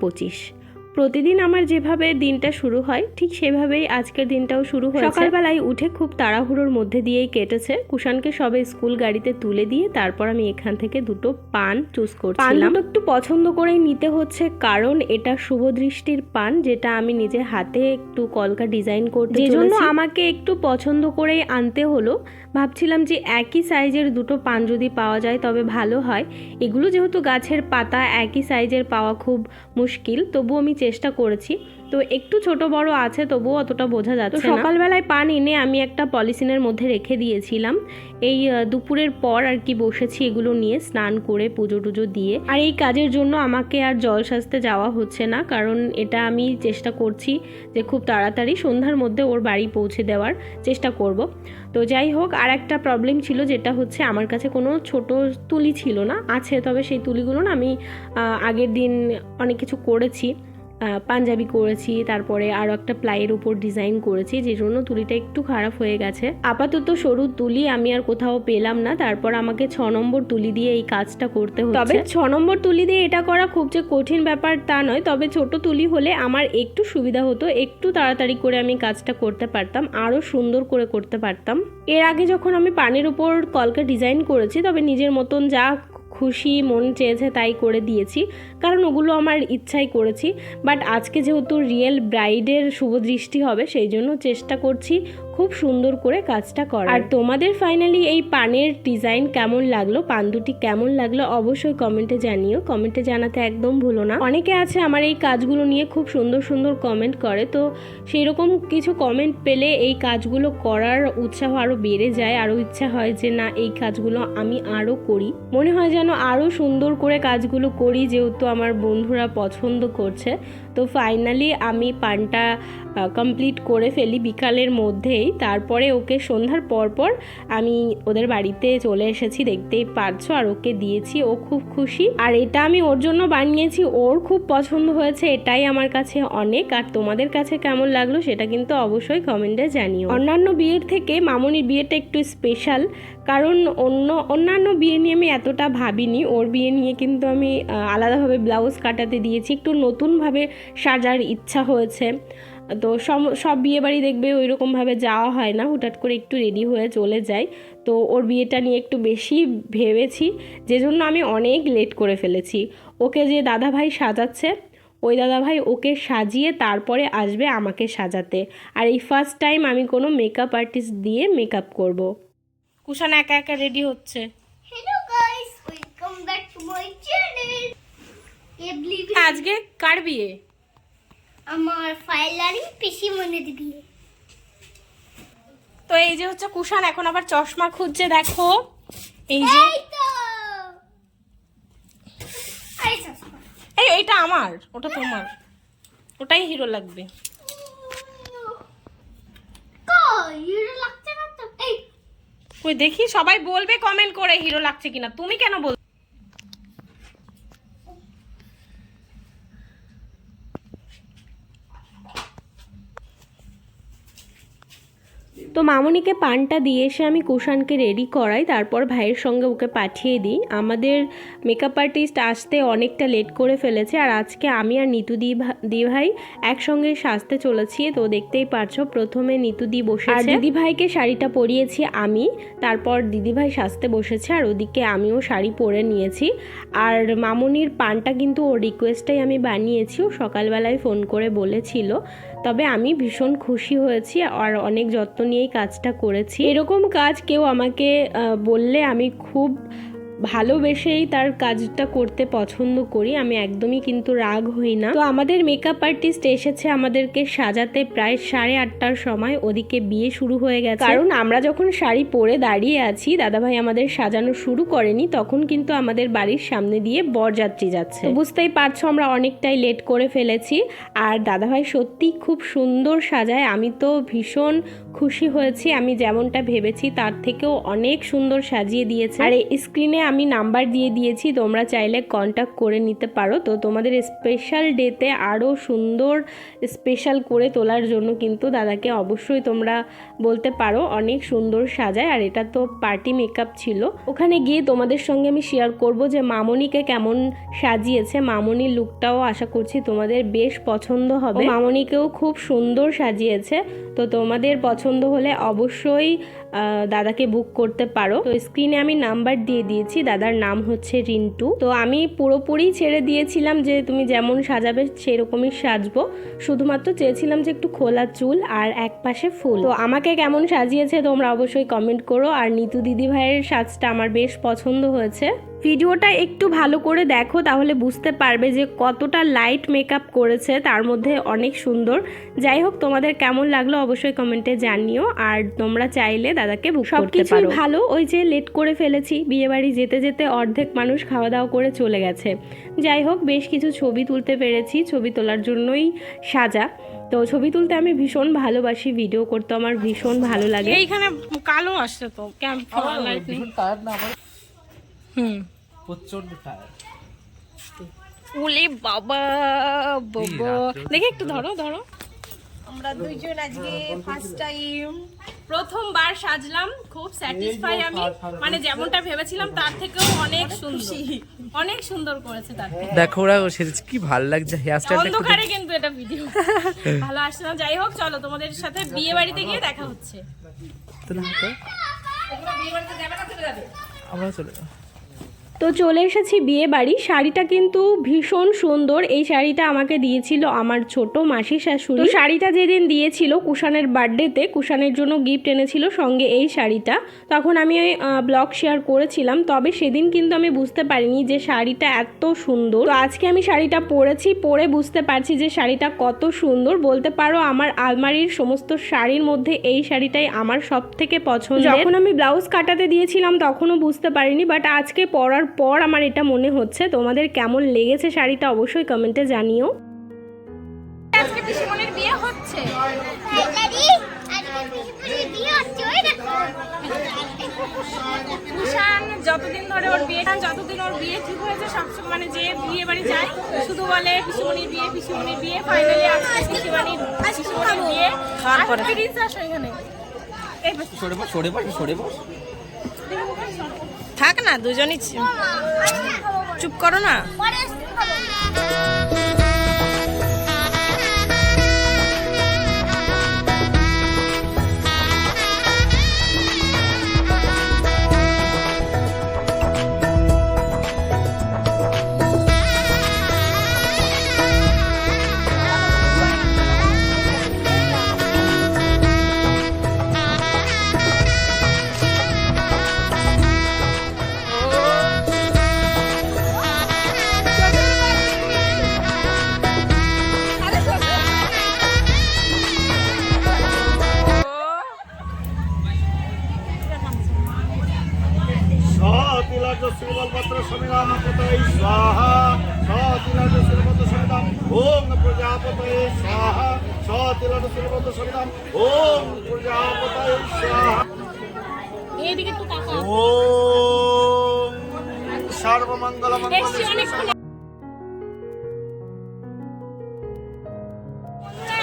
পঁচিশ। প্রতিদিন আমার যেভাবে দিনটা শুরু হয় ঠিক সেভাবেই আজকের দিনটাও শুরু হয়েছে। সকালবেলায় উঠে খুব তাড়াহুড়োর মধ্যে দিয়েই কেটেছে। কুষাণকে সবে স্কুল গাড়িতে তুলে দিয়ে তারপর আমি এখান থেকে দুটো পান চুজ করছিলাম। দুটো একটু পছন্দ করেই নিতে হচ্ছে কারণ এটা শুভ দৃষ্টির পান যেটা আমি নিজে হাতে একটু কলকা ডিজাইন করতে যে জন্য আমাকে একটু পছন্দ করেই আনতে হলো। ভাবছিলাম যে একই সাইজের দুটো পান যদি পাওয়া যায় তবে ভালো হয়। এগুলো যেহেতু গাছের পাতা একই সাইজের পাওয়া খুব মুশকিল তবু আমি চেষ্টা করেছি। তো একটু ছোট বড় আছে তবুও অতটা বোঝা যাচ্ছে সকালবেলায় পান এনে আমি একটা পলিসিনের মধ্যে রেখে দিয়েছিলাম। এই দুপুরের পর আর কি বসেছি এগুলো নিয়ে স্নান করে পুজো টুজো দিয়ে। আর এই কাজের জন্য আমাকে আর জল সাজতে যাওয়া হচ্ছে না কারণ এটা আমি চেষ্টা করছি যে খুব তাড়াতাড়ি সন্ধ্যার মধ্যে ওর বাড়ি পৌঁছে দেওয়ার চেষ্টা করব। তো যাই হোক আর একটা প্রবলেম ছিল যেটা হচ্ছে আমার কাছে কোনো ছোট তুলি ছিল না আছে তবে সেই তুলিগুলো না আমি আগের দিন অনেক কিছু করেছি। পাঞ্জাবি করেছি, তারপরে আরও একটা প্লাইয়ের উপর ডিজাইন করেছি, যে জন্য তুলিটা একটু খারাপ হয়ে গেছে। আপাতত সরু তুলি আমি আর কোথাও পেলাম না, তারপর আমাকে ছ নম্বর তুলি দিয়ে এই কাজটা করতে হচ্ছে। তবে ছ নম্বর তুলি দিয়ে এটা করা খুব যে কঠিন ব্যাপার তা নয়, তবে ছোট তুলি হলে আমার একটু সুবিধা হতো, একটু তাড়াতাড়ি করে আমি কাজটা করতে পারতাম আরও সুন্দর করে করতে পারতাম। এর আগে যখন আমি পানির উপর কলকা ডিজাইন করেছি, তবে নিজের মতন যা খুশি, মন চেয়েছে তাই করে দিয়েছি। কারণ ওগুলো আমার ইচ্ছাই করেছি। বাট আজকে যেহেতু রিয়েল ব্রাইডের শুভ দৃষ্টি হবে, সেই জন্য চেষ্টা করছি খুব সুন্দর করে কাজটা করার আর তোমাদের ফাইনালি এই পানের ডিজাইন কেমন লাগল, পান দুটি কেমন লাগল, অবশ্যই কমেন্টে জানিও। কমেন্টে জানাতে একদম ভুলো না। অনেকে আছে আমার এই কাজগুলো নিয়ে খুব সুন্দর সুন্দর কমেন্ট করে, তো সেই রকম কিছু কমেন্ট পেলে এই কাজগুলো করার উৎসাহ আরও বেড়ে যায়। আরও ইচ্ছা হয় যে, না, এই কাজগুলো আমি আরও করি। মনে হয় যেন আরও সুন্দর করে কাজগুলো করি, যেহেতু আমার বন্ধুরা পছন্দ করছে। তো ফাইনালি আমি পানটা কমপ্লিট করে ফেলি বিকালের মধ্যেই। তারপরে ওকে সন্ধ্যার পর পর আমি ওদের বাড়িতে চলে এসেছি, দেখতেই পারছ, আর ওকে দিয়েছি, ও খুব খুশি। আর এটা আমি ওর জন্য বানিয়েছি, ওর খুব পছন্দ হয়েছে, এটাই আমার কাছে অনেক। আর তোমাদের কাছে কেমন লাগল সেটা কিন্তু অবশ্যই কমেন্টে জানিও। অন্যান্য বিয়ের থেকে মামনির বিয়েটা একটু স্পেশাল কারণ অন্য, অন্যান্য বিয়ে নিয়ে আমি এতটা ভাবিনি। ওর বিয়ে নিয়ে কিন্তু আমি আলাদাভাবে ব্লাউজ কাটাতে দিয়েছি। একটু নতুনভাবে সাজার ইচ্ছা হয়েছে। তো সব সব বিয়ে বাড়ি দেখবে ওই রকমভাবে যাওয়া হয় না। হুটহাট করে একটু রেডি হয়ে চলে যায় তো ওর বিয়েটা নিয়ে একটু বেশি ভেবেছি। যে জন্য আমি অনেক লেট করে ফেলেছি। ওকে যে দাদা ভাই সাজাচ্ছে, ওই দাদা ভাই ওকে সাজিয়ে তারপরে আসবে আমাকে সাজাতে। আর এই ফার্স্ট টাইম আমি কোনো মেকআপ আর্টিস্ট দিয়ে মেকআপ করব। কুষাণ একা একা রেডি হচ্ছে। আজকে কার বিয়ে? আমার ফাইলারি পিসি মনে দিবি তো এই যে হচ্ছে কুষাণ এখন আবার চশমা খুঁজছে দেখো। এই যে এই এটা আমার ওটা তোমার। ওটাই হিরো লাগবে কই হিরো লাগছে না তো এই দেখি সবাই বলবে কমেন্ট করে হিরো লাগছে কিনা। তুমি কেন বল মামনিকে পানটা দিয়ে এসে আমি কুষাণকে রেডি করাই, তারপর ভাইয়ের সঙ্গে ওকে পাঠিয়ে দিই। আমাদের মেকআপ আর্টিস্ট আসতে অনেকটা লেট করে ফেলেছে আর আজকে আমি আর নিতু দি দি ভাই একসঙ্গে সাজতে চলেছি। তো দেখতেই পারছ, প্রথমে নিতু দি বসে আর দিদি ভাইকে শাড়িটা পরিয়েছি আমি, তারপর দিদি ভাই সাজতে বসেছে আর ওদিকে আমিও শাড়ি পরে নিয়েছি। আর মামনির পানটা কিন্তু ওর রিকোয়েস্টটাই আমি বানিয়েছি, ও সকালবেলায় ফোন করে বলেছিল। তবে আমি ভীষণ খুশি হয়েছি আর অনেক যত্ন নিয়েই কাজটা করেছি। এরকম কাজ কেউ আমাকে বললে আমি খুব ভালোবেসেই তার কাজটা করতে পছন্দ করি। আমি একদমই কিন্তু রাগ হই না। তো আমাদের মেকআপ আর্টিস্ট এসেছে আমাদেরকে সাজাতে প্রায় সাড়ে আটটার সময়। ওদিকে বিয়ে শুরু হয়ে গেছে। কারণ আমরা যখন শাড়ি পরে দাঁড়িয়ে আছি, দাদাভাই আমাদের সাজানো শুরু করেনি, তখন কিন্তু আমাদের বাড়ির সামনে দিয়ে বরযাত্রী যাচ্ছে। বুঝতেই পারছ আমরা অনেকটাই লেট করে ফেলেছি। আর দাদাভাই সত্যি খুব সুন্দর সাজায়। আমি তো ভীষণ খুশি হয়েছি। আমি যেমনটা ভেবেছি, তার থেকেও অনেক সুন্দর সাজিয়ে দিয়েছে। আর এই স্ক্রিনে আমি নাম্বার দিয়ে দিয়েছি তোমরা চাইলে কন্ট্যাক্ট করে নিতে পারো। তো তোমাদের স্পেশাল ডেতে আরও সুন্দর স্পেশাল করে তোলার জন্য কিন্তু দাদাকে অবশ্যই তোমরা বলতে পারো অনেক সুন্দর সাজায়। আর এটা তো পার্টি মেকআপ ছিল। ওখানে গিয়ে তোমাদের সঙ্গে আমি শেয়ার করব যে মামনিকে কেমন সাজিয়েছে। মামনির লুকটাও আশা করছি তোমাদের বেশ পছন্দ হবে। মামনিকেও খুব সুন্দর সাজিয়েছে। তো তোমাদের পছন্দ হলে অবশ্যই দাদাকে বুক করতে পারো। তো স্ক্রিনে আমি নাম্বার দিয়ে দিয়েছি, দাদার নাম হচ্ছে রিন্টু। তো আমি পুরোপুরি ছেড়ে দিয়েছিলাম যে তুমি যেমন সাজাবে সেরকমই সাজবো। শুধুমাত্র চেয়েছিলাম যে একটু খোলা চুল আর এক পাশে ফুল। তো আমাকে কেমন সাজিয়েছে তোমরা অবশ্যই কমেন্ট করো। আর নিতু দিদি ভাইয়ের সাজটা আমার বেশ পছন্দ হয়েছে। ভিডিওটা একটু ভালো করে দেখো তাহলে বুঝতে পারবে যে কতটা লাইট মেকআপ করেছে তার মধ্যে অনেক সুন্দর। যাই হোক তোমাদের কেমন লাগল অবশ্যই কমেন্টে জানিও আর তোমরা চাইলে দাদাকে বুক করতে পারো। ভালো ওই যে লেট করে ফেলেছি বিয়েবাড়ি যেতে যেতে অর্ধেক মানুষ খাওয়া দাওয়া করে চলে গেছে। যাই হোক বেশ কিছু ছবি তুলতে পেরেছি ছবি তোলার জন্যই সাজা। তো ছবি তুলতে আমি ভীষণ ভালোবাসি ভিডিও করতে আমার ভীষণ ভালো লাগে। এইখানে কালো আসছে তো ক্যাম্প লাইট নেই ভীষণ টায়ার্ড না আমার হুম। প্রচণ্ড টায়ার্ড উলে বাবা বাবা। দেখে একটু ধরো ধরো। আমরা দুইজন আজকে ফার্স্ট টাইম প্রথমবার সাজলাম খুব স্যাটিসফাই আমি। মানে যেমনটা ভেবেছিলাম তার থেকেও অনেক সুন্দর। অনেক সুন্দর করেছে তার থেকে। দেখো ওরা সেজেছে কি ভালো লাগছে। হেয়ার স্টাইলটা অন্ধকারে কিন্তু এটা ভিডিও ভালো আসছে না? যাই হোক চলো তোমাদের সাথে বিয়ে বাড়িতে গিয়ে দেখা হচ্ছে। আমরা চলে যাব। তো চলে এসেছি বিয়ে বাড়ি। শাড়িটা কিন্তু ভীষণ সুন্দর। এই শাড়িটা আমাকে দিয়েছিল আমার ছোট মাসি শাশুড়ি। শাড়িটা যেদিন দিয়েছিল কুষানের বার্থডেতে কুষানের জন্য গিফট এনেছিল সঙ্গে এই শাড়িটা। তখন আমি ওই ব্লগ শেয়ার করেছিলাম। তবে সেদিন কিন্তু আমি বুঝতে পারিনি যে শাড়িটা এত সুন্দর। তো আজকে আমি শাড়িটা পরেছি, পরে বুঝতে পারছি যে শাড়িটা কত সুন্দর। বলতে পারো আমার আলমারির সমস্ত শাড়ির মধ্যে এই শাড়িটাই আমার সব থেকে পছন্দ যখন আমি ব্লাউজ কাটাতে দিয়েছিলাম তখনও বুঝতে পারিনি, বাট আজকে পরার পর আমার এটা মনে হচ্ছে তোমাদের কেমন লেগেছে শাড়িটা অবশ্যই কমেন্টে জানিও। আজকে বিয়ে হচ্ছে। যতদিন ধরে ওর বিয়ে যতদিন ওর বিয়ে ঠিক হয়েছে সব মানে যে বিয়ে বাড়ি যায় শুধু বলে বিয়ে বিয়ে ফাইনালি আজকে বিয়ে। আর প্রিন্স আসো এখানে? এই সরে বস সরে বস সরে বস না? দুজনই চুপ করো না। সতিলাজ শ্রীবলপত্র সমিধান পতয়ে স্বাহা। সতিলাজ শ্রীবলপত্র সমিধান ওম প্রজাপতয়ে স্বাহা। সতিলাজ শ্রীবলপত্র সমিধান ওম প্রজাপতয়ে স্বাহা। এইদিকে একটু তাকা ওম সর্বমঙ্গল এসছি অনেকক্ষণ।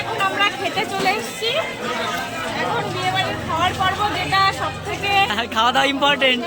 এখন আমরা খেতে চলে এসেছি। এখন বিয়ে বাড়ির খাওয়ার পর্ব যেটা সব থেকে খাওয়া দাওয়া ইম্পর্টেন্ট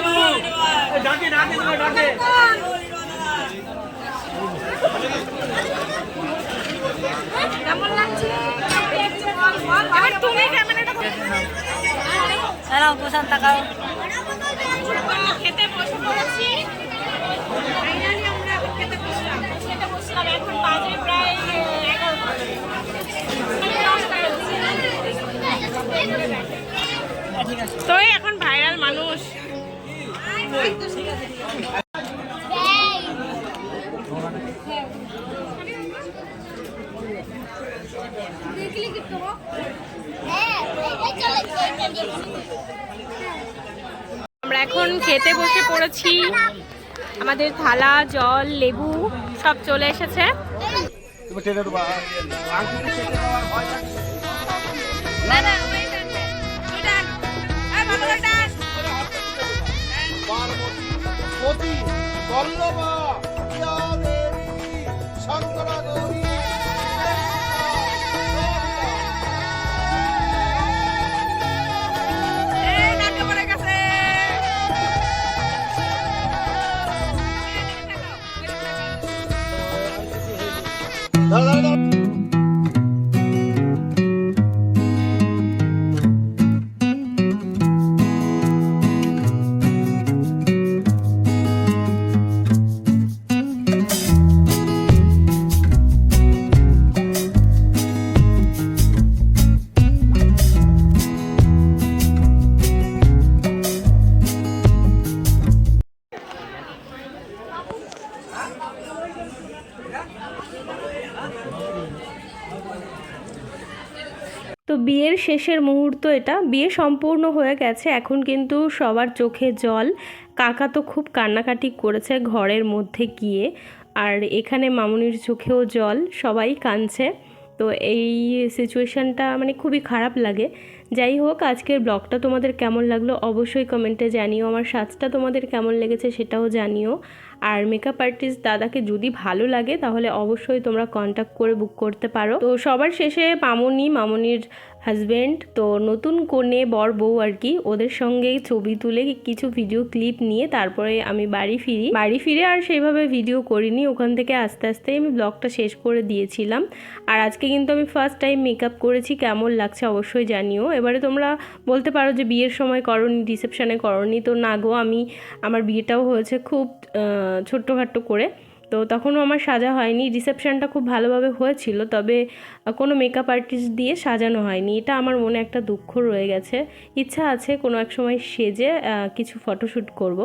আলাদা সারিয়া লাগছে কেমন লাগছে? তুমি ক্যামেরাটা প্রশান্ত তাকাও। খেতে বসে পড়েছি। ফাইনালি আমরা এখন খেতে বসলাম। খেতে বসলাম এখন বাজে প্রায় তো এখন ভাইরাল মানুষ। আমরা এখন খেতে বসে পড়েছি আমাদের থালা জল লেবু সব চলে এসেছে তুমি টেনে 말이나 봐. তো বিয়ের শেষের মুহূর্ত এটা। বিয়ে সম্পূর্ণ হয়ে গেছে, এখন কিন্তু সবার চোখে জল। কাকা তো খুব কান্নাকাটি করেছে ঘরের মধ্যে গিয়ে, আর এখানে মামুনির চোখেও জল, সবাই কাঁদছে। তো এই সিচুয়েশানটা মানে খুবই খারাপ লাগে। যাই হোক, আজকের ব্লগটা তোমাদের কেমন লাগল অবশ্যই কমেন্টে জানিও। আমার সাজটা তোমাদের কেমন লেগেছে সেটাও জানিও। আর মেকআপ আর্টিস্ট দাদাকে যদি ভালো লাগে, তাহলে অবশ্যই তোমরা কন্ট্যাক্ট করে বুক করতে পারো। তো সবার শেষে মামনি, মামনির হাজব্যান্ড তো নতুন কনে বর বউ আর কি, ওদের সঙ্গে ছবি তুলে কিছু ভিডিও ক্লিপ নিয়ে তারপরে আমি বাড়ি ফিরি। বাড়ি ফিরে আর সেইভাবে ভিডিও করিনি, ওখান থেকে আস্তে আস্তে আমি ব্লগটা শেষ করে দিয়েছিলাম। আর আজকে কিন্তু আমি ফার্স্ট টাইম মেকআপ করেছি, কেমন লাগছে অবশ্যই জানিও। এবারে তোমরা বলতে পারো যে বিয়ের সময় করনি রিসেপশনে করনি। তো না গো, আমি, আমার বিয়েটাও হয়েছে খুব ছোট্টখাট্টো করে। তো তখনও আমার সাজা হয়নি। রিসেপশানটা খুব ভালোভাবে হয়েছিল, তবে কোনো মেকআপ আর্টিস্ট দিয়ে সাজানো হয়নি। এটা আমার মনে একটা দুঃখ রয়ে গেছে। ইচ্ছা আছে কোনো এক সময় সেজে কিছু ফটোশ্যুট করব।